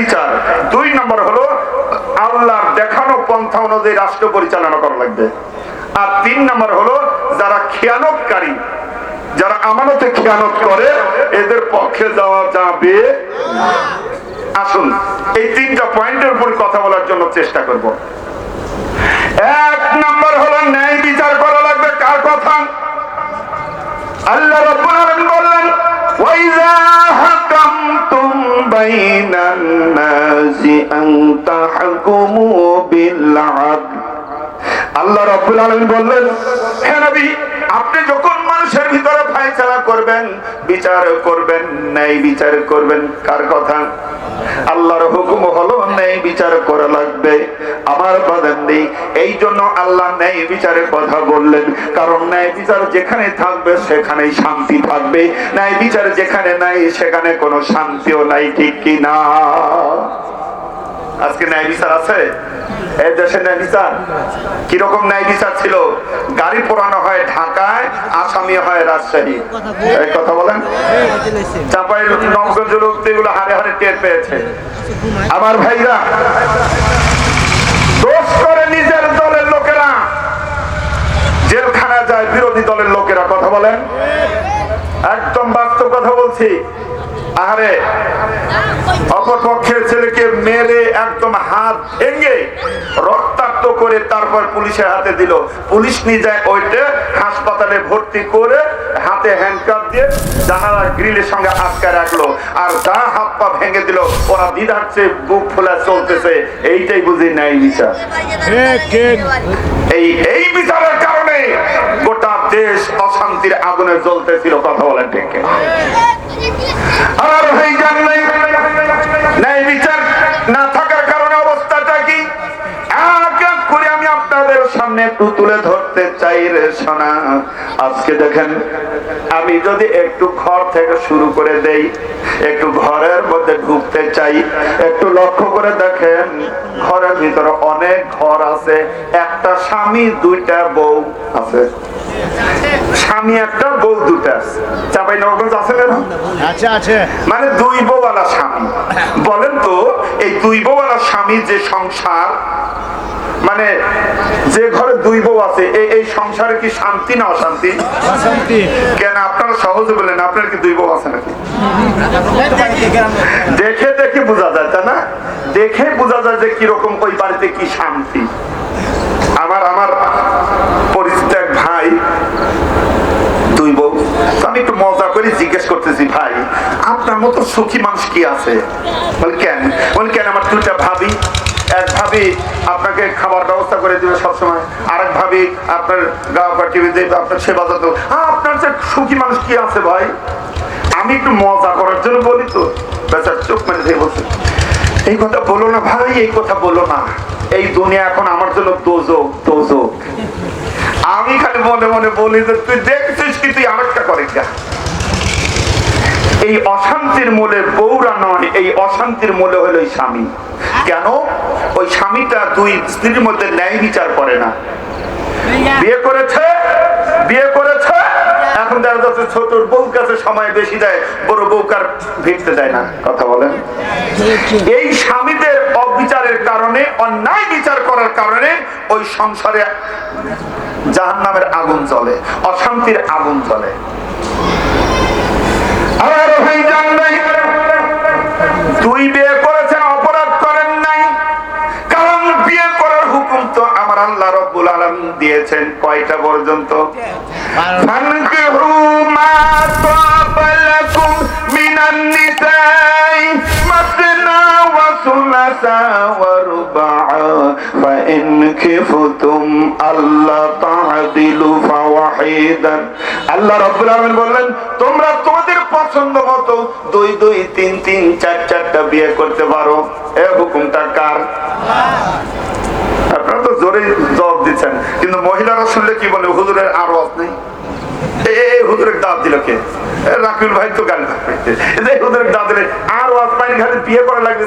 বিচার। দুই নম্বর হলো, আল্লাহর দেখানো পন্থা অনুযায়ী রাষ্ট্র পরিচালনা করা লাগবে। আর তিন নম্বর হলো, যারা খেয়ানতকারী, যারা আমানতে খেয়ানত করে, এদের পক্ষে যাওয়া যাবে আসুন, এই তিনটা পয়েন্টের উপর কথা বলার জন্য চেষ্টা করব। এক নম্বর হলো, ন্যায় বিচার করা লাগবে কার কথা? আল্লাহ রাব্বুল আলামিন বললেন ওয়াইজা হাকামতুম বাইনান নাসি আন তাহকুমু বিল আল্লাহ রাব্বুল আলামিন বললেন, হে নবী, আপনি যখন মানুষের ভিতরে ফয়সালা করবেন, বিচার করবেন, ন্যায় বিচার করবেন, কার কথা? আল্লাহর হুকুম হলো ন্যায় বিচার করা লাগবে। আমার বাদান নেই। এই জন্য আল্লাহ ন্যায় বিচারের কথা বললেন। কারণ ন্যায় বিচার যেখানে থাকবে, সেখানেই শান্তি থাকবে। ন্যায় বিচার যেখানে নাই, সেখানে কোনো শান্তিও নাই, ঠিক কি না আজকে ন্যায় বিচার আছে? এই দেশে ন্যায় বিচার? কীরকম ন্যায় বিচার ছিল? গাড়ি পোড়ানো হয় ঢাকায়, আসামি হয় রাজশাহী। এই কথা বলেন। চাপাই নবগঞ্জ এগুলো হারে হারে টের পেয়েছে। আমার ভাইরা, দোষ করে নিজের দলের লোকেরা। জেলখানা যায় বিরোধী দলের লোকেরা, কথা বলেন। একদম বাস্তব কথা বলছি। আরে অপর পক্ষের ছেলেকে মেরে একদম হাত ভেঙে রক্তাক্ত করে তারপর পুলিশের হাতে দিল। পুলিশ যায় ওইটা হাসপাতালে ভর্তি করে হাতে হ্যান্ডকাপ দিয়ে জানালা গ্রিলের সঙ্গে আটকা রাখল। আর যা হাত পা ভেঙে দিল। ওরা দিদাচ্ছে বুক ফোলা চলতেছে। এইটাই বুঝি নাই বিচার। এই এই বিচারের কারণে গোটা দেশ অশান্তির আগুনে জ্বলতেছিল, কথা বলেন ঠিক কিনা? আর হয়ে যান নাই ন্যায় বিচার না থাকার কারণে অবস্থাটা কি এক এক করে আমি আপনাদের সামনে একটু তুলে ধরতে চাই রে সোনা। আজকে দেখেন আমি যদি একটু ঘর থেকে শুরু করে দেই একটু ঘরের মধ্যে ঢুকতে চাই একটু লক্ষ্য করে দেখেন ঘরের ভিতরে অনেক ঘর আছে একটা স্বামী দুইটা বউ আছে। স্বামী একটা বউ দুটা আছে। চাপাই নবগঞ্জ আছে আছে আছে। মানে দুই বউওয়ালা স্বামী। বলেন তো এই দুই বউওয়ালা স্বামী যে সংসার মানে যে ঘরে দুই বউ আছে এই সংসারে কি শান্তি না অশান্তি? কেন আপনারা সহজে বলেন আপনার কি দুই বউ আছে নাকি? দেখে দেখে বোঝা যায় তাই না? দেখে বোঝা যায় যে কীরকম ওই বাড়িতে কি শান্তি। আমার আমার পরিচিত এক ভাই দুই বউ। আমি একটু মজা করে জিজ্ঞেস করতেছি ভাই আপনার মতো সুখী মানুষ কি আছে? বল কেন? বল কেন? আমার দুইটা ভাবি এক ভাবি আপনাকে খাবার ব্যবস্থা করে দিবে সবসময়। আরেক ভাবি আপনার গা পাঠিয়ে দেবে আপনার সেবা যত্ন। আহ, আপনার যে সুখী মানুষ কি আছে ভাই? আমি একটু মজা করার জন্য বলি তো। বেচার চোখ মেরে দিয়ে বলছে এই কথা বলো না ভাই এই কথা বলো না। এই দুনিয়া এখন আমার জন্য দোজক দোজক। আমি খালি মনে মনে বলি যে তুই দেখছিস কি তুই আরেকটা করে যা এই অশান্তির মূলে বউরা নয়, এই অশান্তির মূলে হলো স্বামী। কেন? ওই স্বামীটা দুই স্ত্রীর মধ্যে ন্যায় বিচার করে না। বিয়ে করেছে? বিয়ে করেছে? এখন দেখা যাচ্ছে ছোটর বউ কাছে সময় বেশি দেয়, বড় বউকার ভিড়তে দেয় না, কথা বলেন। এই স্বামীদের অবিচারের কারণে, অন্যায় বিচার করার কারণে ওই সংসারে জাহান নামের আগুন চলে অশান্তির আগুন জ্বলে। তুই বিয়ে করেছেন, অপরাধ করেন নাই। কারণ বিয়ে করার হুকুম তো আমার আল্লাহ রব্বুল আলম দিয়েছেন কয়টা পর্যন্ত? আল্লাহ রব্বুল বললেন, তোমরা তোমাদের পছন্দ মতো দুই দুই, তিন তিন, চার, চারটা বিয়ে করতে পারো। এ হুকুমটা কার? আপনারা তো জোরে জবাব দিচ্ছেন। কিন্তু মহিলারা শুনলে কি বলে, হুজুরের আরও নেই দাঁত দিল কে? রাকুল ভাই তো গান এই হুজুরের দাঁত দিলে আর খালি বিয়ে করা লাগবে।